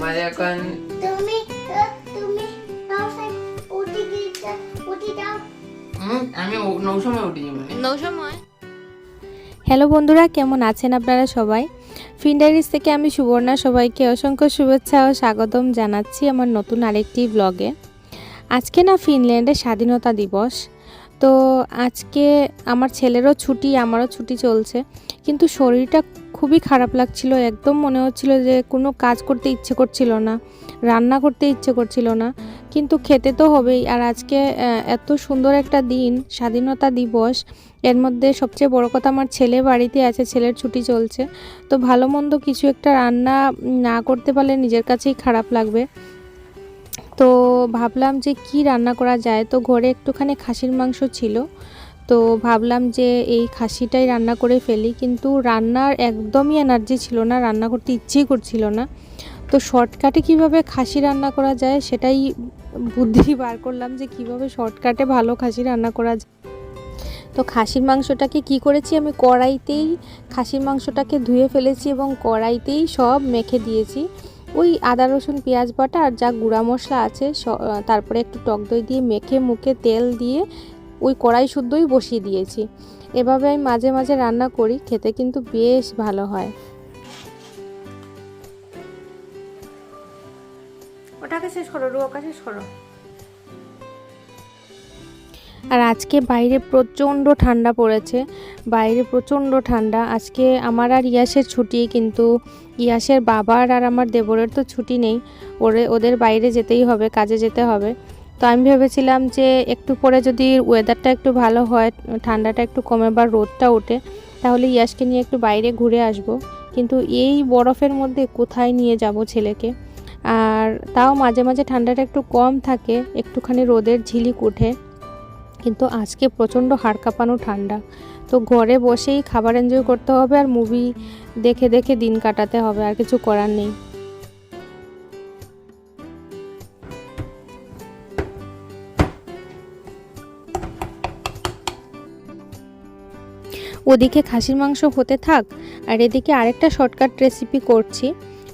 তোমাদের এখন তুমি তুমি উঠে গিয়েছে উঠে যাও। হুম, আমি মানে হ্যালো বন্ধুরা কেমন আছেন আপনারা সবাই? ফিন্ডারিস থেকে আমি সুবর্ণা সবাইকে অসংখ্য শুভেচ্ছা ও স্বাগতম জানাচ্ছি আমার নতুন আরেকটি ব্লগে আজকে না ফিনল্যান্ডে স্বাধীনতা দিবস। তো আজকে আমার ছেলেরও ছুটি আমারও ছুটি চলছে। কিন্তু শরীরটা খুবই খারাপ লাগছিল। একদম মনে হচ্ছিল যে কোনো কাজ করতে ইচ্ছে করছিল না, রান্না করতে ইচ্ছে করছিল না। কিন্তু খেতে তো হবেই। আর আজকে এত সুন্দর একটা দিন, স্বাধীনতা দিবস, এর মধ্যে সবচেয়ে বড় কথা আমার ছেলে বাড়িতে আছে, ছেলের ছুটি চলছে। তো ভালো মন্দ কিছু একটা রান্না না করতে পারলে নিজের কাছেই খারাপ লাগবে। তো ভাবলাম যে কি রান্না করা যায়? তো ঘরে একটুখানি খাসির মাংস ছিল। তো ভাবলাম যে এই খাসিটাই রান্না করে ফেলি, কিন্তু রান্নার একদমই এনার্জি ছিল না, রান্না করতে ইচ্ছেই করছিল না। তো শর্টকাটে কীভাবে খাসি রান্না করা যায় সেটাই বুদ্ধি বার করলাম যে কীভাবে শর্টকাটে ভালো খাসি রান্না করা যায়। তো খাসির মাংসটাকে কি করেছি? আমি কড়াইতেই খাসির মাংসটাকে ধুয়ে ফেলেছি এবং কড়াইতেই সব মেখে দিয়েছি। ওই আদা, রসুন, পেঁয়াজ বাটা আর যা গুঁড়া মশলা আছে তারপরে একটু টক দই দিয়ে মেখে, মুখে তেল দিয়ে ওই কড়াই শুদ্ধই বসিয়ে দিয়েছি। এভাবে আমি মাঝে মাঝে রান্না করি খেতে কিন্তু বেশ ভালো হয়। ওটাকে শেষ করো রুয়াকা শেষ করো। আর আজকে বাইরে প্রচণ্ড ঠান্ডা পড়েছে বাইরে প্রচণ্ড ঠান্ডা। আজকে আমার আর ইয়াসের ছুটি কিন্তু ইয়াসের বাবার আর আমার দেবরের তো ছুটি নেই। ওরে ওদের বাইরে যেতেই হবে কাজে যেতে হবে। তো আমি ভেবেছিলাম যে একটু পরে যদি ওয়েদারটা একটু ভালো হয়, ঠান্ডাটা একটু কমে বা রোদটা ওঠে, তাহলে ইয়াসকে নিয়ে একটু বাইরে ঘুরে আসব। কিন্তু এই বরফের মধ্যে কোথায় নিয়ে যাব ছেলেকে? আর তাও মাঝে মাঝে ঠান্ডাটা একটু কম থাকে, একটুখানি রোদের ঝিলিক ওঠে। কিন্তু আজকে প্রচণ্ড হাড় কাঁপানো ঠান্ডা। তো ঘরে বসেই খাবার এনজয় করতে হবে আর মুভি দেখে দেখে দিন কাটাতে হবে, আর কিছু করার নেই। ওদিকে খাসির মাংস হতে থাক, আর এদিকে আরেকটা শর্টকাট রেসিপি করছি।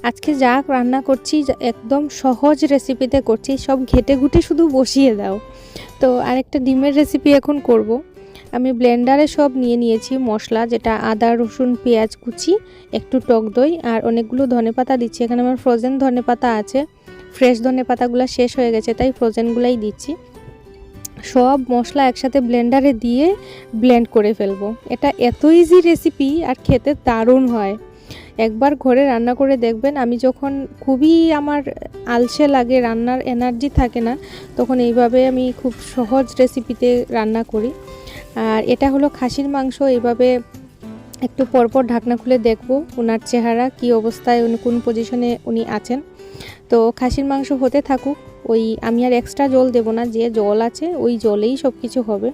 আজকে যা রান্না করছি একদম সহজ রেসিপিতে করছি, সব ঘেটে ঘুটে শুধু বসিয়ে দাও। তো আরেকটা ডিমের রেসিপি এখন করব। আমি ব্লেন্ডারে সব নিয়ে নিয়েছি, মশলা যেটা আদা, রসুন, পেঁয়াজ, কুচি, একটু টক দই, আর অনেকগুলো ধনেপাতা দিচ্ছি। এখানে আমার ফ্রোজেন ধনেপাতা আছে ফ্রেশ ধনেপাতাগুলো শেষ হয়ে গেছে, তাই ফ্রোজেনগুলাই দিচ্ছি। সব মশলা একসাথে ব্লেন্ডারে দিয়ে ব্লেন্ড করে ফেলব। এটা এত ইজি রেসিপি আর খেতে দারুণ হয়। একবার ঘরে রান্না করে দেখবেন, আমি যখন খুবই আমার আলসে লাগে, রান্নার এনার্জি থাকে না, তখন এইভাবে আমি খুব সহজ রেসিপিতে রান্না করি। আর এটা হলো খাসির মাংস, এইভাবে একটু পরপর ঢাকনা খুলে দেখব ওনার চেহারা, কি অবস্থায়, উনি কোন পজিশনে উনি আছেন। তো খাসির মাংস হতে থাকুক। ওই আমি আর এক্সট্রা জল দেব না, যে জল আছে ওই জলেই সব কিছু হবে।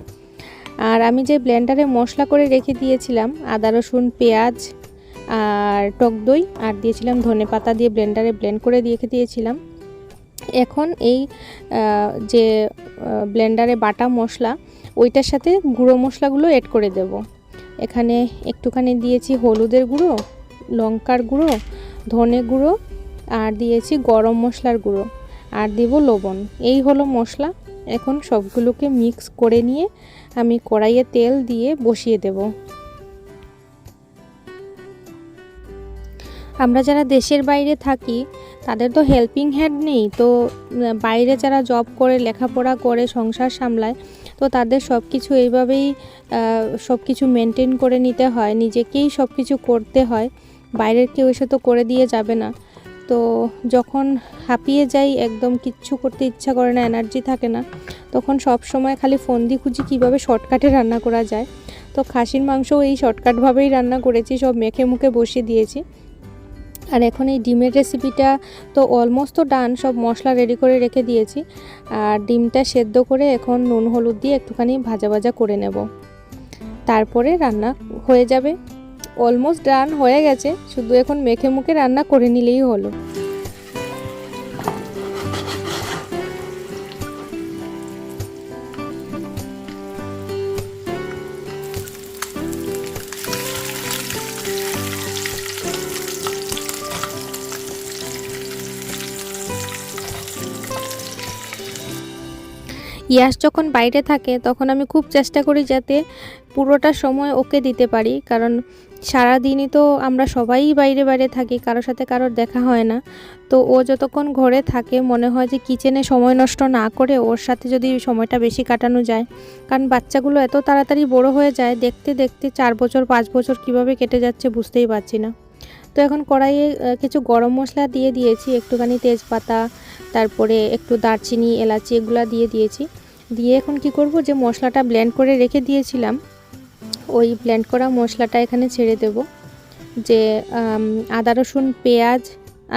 আর আমি যে ব্লেন্ডারে মশলা করে রেখে দিয়েছিলাম, আদা, রসুন, পেঁয়াজ আর টক দই, আর দিয়েছিলাম ধনে পাতা দিয়ে ব্লেন্ডারে ব্লেন্ড করে রেখে দিয়েছিলাম। এখন এই যে ব্লেন্ডারে বাটা মশলা, ওইটার সাথে গুঁড়ো মশলাগুলো এড করে দেব। এখানে একটুখানি দিয়েছি হলুদের গুঁড়ো, লঙ্কার গুঁড়ো, ধনে গুঁড়ো, আর দিয়েছি গরম মশলার গুঁড়ো। আর দেব লবণ। এই হলো মশলা। এখন সবগুলোকে মিক্স করে নিয়ে আমি কড়াইয়ে তেল দিয়ে বসিয়ে দেব। আমরা যারা দেশের বাইরে থাকি, তাদের তো হেল্পিং হ্যান্ড নেই। তো বাইরে যারা জব করে, লেখাপড়া করে, সংসার সামলায়, তো তাদের সব কিছু এইভাবেই সব কিছু মেনটেন করে নিতে হয়। নিজেকেই সব কিছু করতে হয়। বাইরের কেউ এসে তো করে দিয়ে যাবে না। তো যখন হাঁপিয়ে যাই, একদম কিচ্ছু করতে ইচ্ছা করে না এনার্জি থাকে না, তখন সব সময় খালি ফোন দিয়ে খুঁজি কীভাবে শর্টকাটে রান্না করা যায়। তো খাসির মাংসও এই শর্টকাটভাবেই রান্না করেছি, সব মেখে মুখে বসিয়ে দিয়েছি। আর এখন এই ডিমের রেসিপিটা তো অলমোস্ট তো ডান সব মশলা রেডি করে রেখে দিয়েছি। আর ডিমটা সেদ্ধ করে এখন নুন, হলুদ দিয়ে একটুখানি ভাজা ভাজা করে নেব। তারপরে রান্না হয়ে যাবে। অলমোস্ট ডান হয়ে গেছে, শুধু এখন মেখে মুখে রান্না করে নিলেই হলো। ইয়াস যখন বাইরে থাকে, তখন আমি খুব চেষ্টা করি যাতে পুরোটা সময় ওকে দিতে পারি, কারণ সারা দিনই তো আমরা সবাই বাইরে বাইরে থাকি, কারোর সাথে কারোর দেখা হয় না। তো ও যতক্ষণ ঘরে থাকে, মনে হয় যে কিচেনে সময় নষ্ট না করে ওর সাথে যদি সময়টা বেশি কাটানো যায়, কারণ বাচ্চাগুলো এত তাড়াতাড়ি বড় হয়ে যায়, দেখতে দেখতে চার বছর, পাঁচ বছর কীভাবে কেটে যাচ্ছে বুঝতেই পারছি না। তো এখন কড়াইয়ে কিছু গরম মশলা দিয়ে দিয়েছি, একটুখানি তেজপাতা, তারপরে একটু দারচিনি, এলাচি, এগুলো দিয়ে দিয়েছি। দিয়ে এখন কি করব, যে মশলাটা ব্লেন্ড করে রেখে দিয়েছিলাম ওই ব্লেন্ড করা মশলাটা এখানে ছেড়ে দেব। যে আদা, রসুন, পেঁয়াজ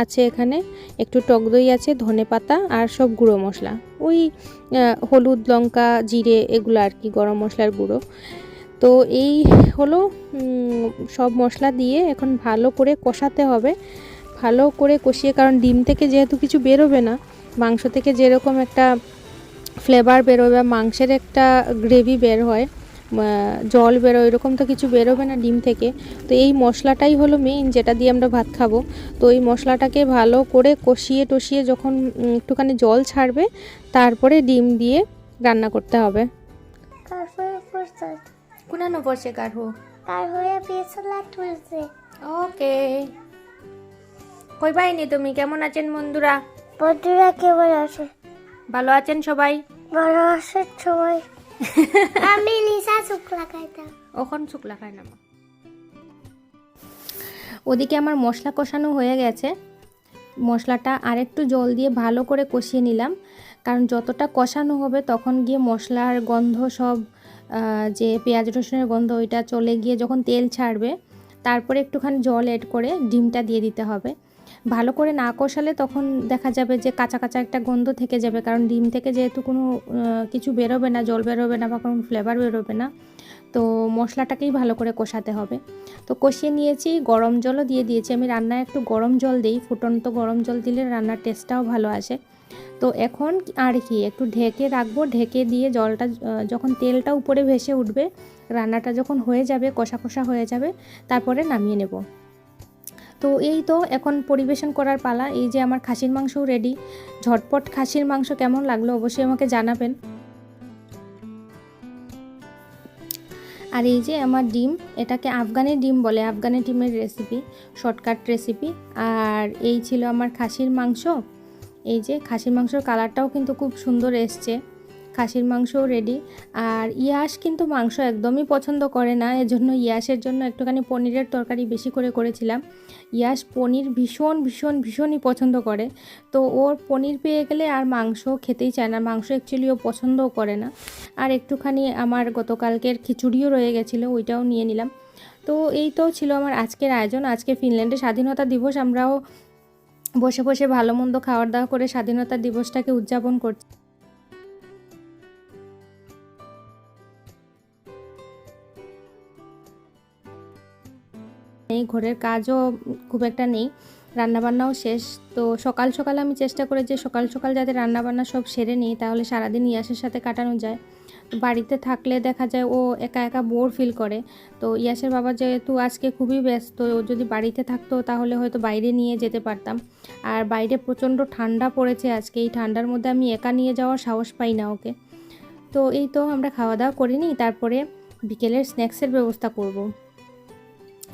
আছে এখানে, একটু টক দই আছে, ধনে পাতা আর সব গুঁড়ো মশলা। ওই হলুদ, লঙ্কা, জিরে এগুলো আর কি, গরম মশলার গুঁড়ো। তো এই হলো সব মশলা দিয়ে এখন ভালো করে কষাতে হবে। ভালো করে কষিয়ে, কারণ ডিম থেকে যেহেতু কিছু বেরোবে না, মাংস থেকে যেরকম একটা ফ্লেভার বেরোবে মাংসের একটা গ্রেভি বের হয় জল বেরোয় এরকম তো কিছু বেরোবে না ডিম থেকে। তো এই মশলাটাই হলো মেইন যেটা দিয়ে আমরা ভাত খাব। তো এই মশলাটাকে ভালো করে কষিয়ে টষিয়ে যখন একটুখানি জল ছাড়বে তারপরে ডিম দিয়ে রান্না করতে হবে। তারপরে কুনানো পেছলা ওকে। কই বাইনি তুমি? কেমন আছেন বন্ধুরা? বন্ধুরা কেমন আছে? ভালো আছেন সবাই? ভালো আছে সবাই। আমি শুক্লা খাইতাম। খায় না ওদিকে আমার মশলা কষানো হয়ে গেছে। মশলাটা আরেকটু জল দিয়ে ভালো করে কষিয়ে নিলাম। কারণ যতটা কষানো হবে তখন গিয়ে মশলার গন্ধ সব যে পেঁয়াজ রসুনের গন্ধ ওইটা চলে গিয়ে যখন তেল ছাড়বে, তারপরে একটুখানি জল এড করে ডিমটা দিয়ে দিতে হবে। ভালো করে না কষালে তখন দেখা যাবে যে কাঁচা কাঁচা একটা গন্ধ থেকে যাবে। কারণ ডিম থেকে যেহেতু কোনো কিছু বেরোবে না, জল বেরোবে না বা কোনো ফ্লেভার বেরোবে না, তো মশলাটাকেই ভালো করে কষাতে হবে। তো কষিয়ে নিয়েছি, গরম জলও দিয়ে দিয়েছি। আমি রান্নায় একটু গরম জল দিই, ফুটন্ত গরম জল দিলে রান্নার টেস্টটাও ভালো আসে। তো এখন আর কি, একটু ঢেকে রাখব। ঢেকে দিয়ে জলটা যখন তেলটা উপরে ভেসে উঠবে, রান্নাটা যখন হয়ে যাবে, কষা কষা হয়ে যাবে, তারপরে নামিয়ে নেব। তো এই তো এখন পরিবেশন করার পালা। এই যে আমার খাসির মাংসও রেডি ঝটপট খাসির মাংস কেমন লাগল অবশ্যই আমাকে জানাবেন। আর এই যে আমার ডিম, এটাকে আফগানি ডিম বলে, আফগানি ডিমের রেসিপি শর্টকাট রেসিপি আর এই ছিল আমার খাসির মাংস। এই যে খাসির মাংসর কালারটাও কিন্তু খুব সুন্দর এসছে। খাসির মাংসও রেডি আর ইয়াস কিন্তু মাংস একদমই পছন্দ করে না, এজন্য ইয়াসের জন্য একটুখানি পনিরের তরকারি বেশি করে করেছিলাম। ইয়াস পনির ভীষণ ভীষণ, ভীষণই পছন্দ করে। তো ওর পনির পেয়ে গেলে আর মাংস খেতেই চায় না, মাংস অ্যাকচুয়ালি ও পছন্দও করে না। আর একটুখানি আমার গতকালকের খিচুড়িও রয়ে গেছিল, ওইটাও নিয়ে নিলাম। তো এই তো ছিল আমার আজকের আয়োজন, আজকে ফিনল্যান্ডে স্বাধীনতা দিবস, আমরাও বসে বসে ভালো মন্দ খাওয়ার দাওয়া করে স্বাধীনতা দিবসটাকে উদযাপন করছি। এই ঘরের কাজও খুব একটা নেই, রান্নাবান্নাও শেষ। তো সকাল সকাল আমি চেষ্টা করে যে সকাল সকাল যাতে রান্নাবান্না সব সেরে নিই, তাহলে সারাদিন ইয়াসের সাথে কাটানো যায়। বাড়িতে থাকলে দেখা যায় ও একা একা বোর ফিল করে। তো ইয়াসের বাবা যেহেতু আজকে খুবই ব্যস্ত, ও যদি বাড়িতে থাকতো তাহলে হয়তো বাইরে নিয়ে যেতে পারতাম। আর বাইরে প্রচণ্ড ঠান্ডা পড়েছে আজকে, এই ঠান্ডার মধ্যে আমি একা নিয়ে যাওয়ার সাহস পাই না ওকে। তো এই তো আমরা খাওয়া দাওয়া করিনি, তারপরে বিকেলের স্ন্যাক্সের ব্যবস্থা করব।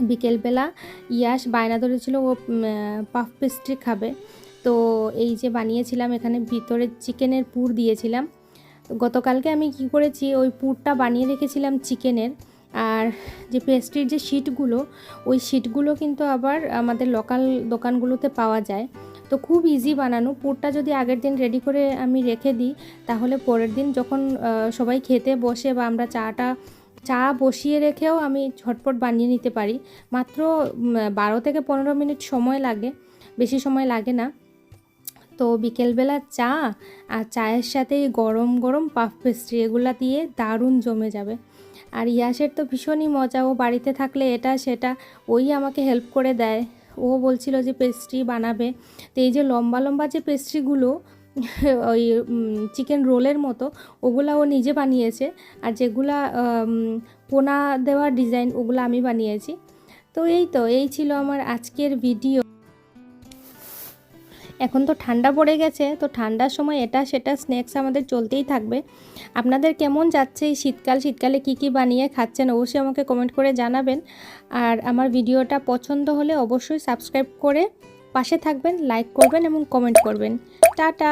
বিকেলবেলা ইয়াস বায়না ধরেছিল ও পাফ পেস্ট্রি খাবে। তো এই যে বানিয়েছিলাম, এখানে ভিতরে চিকেনের পুর দিয়েছিলাম। গতকালকে আমি কি করেছি, ওই পুরটা বানিয়ে রেখেছিলাম চিকেনের। আর যে পেস্ট্রির যে শিটগুলো, ওই শিটগুলো কিন্তু আবার আমাদের লোকাল দোকানগুলোতে পাওয়া যায়। তো খুব ইজি বানানো। পুরটা যদি আগের দিন রেডি করে আমি রেখে দিই, তাহলে পরের দিন যখন সবাই খেতে বসে বা আমরা চাটা চা বসিয়ে রেখেও আমি ঝটপট বানিয়ে নিতে পারি। মাত্র বারো থেকে পনেরো মিনিট সময় লাগে, বেশি সময় লাগে না। তো বিকেলবেলা চা আর চায়ের সাথে গরম গরম পাফ পেস্ট্রি এগুলা দিয়ে দারুণ জমে যাবে। আর ইয়াসের তো ভীষণই মজা, ও বাড়িতে থাকলে এটা সেটা, ওই আমাকে হেল্প করে দেয়। ও বলছিল যে পেস্ট্রি বানাবে। তো এই যে লম্বা লম্বা যে পেস্ট্রিগুলো ওই চিকেন রোলের মতো, ওগুলা ও নিজে বানিয়েছে। আর যেগুলা পোনা দেওয়া ডিজাইন ওগুলো আমি বানিয়েছি। তো এই তো, এই ছিল আমার আজকের ভিডিও এখন তো ঠান্ডা পড়ে গেছে, তো ঠান্ডার সময় এটা সেটা স্ন্যাক্স আমাদের চলতেই থাকবে। আপনাদের কেমন যাচ্ছে এই শীতকাল? শীতকালে কি কি বানিয়ে খাচ্ছেন? অবশ্যই আমাকে কমেন্ট করে জানাবেন। আর আমার ভিডিওটা পছন্দ হলে অবশ্যই সাবস্ক্রাইব করে পাশে থাকবেন লাইক করবেন এবং কমেন্ট করবেন। টাটা!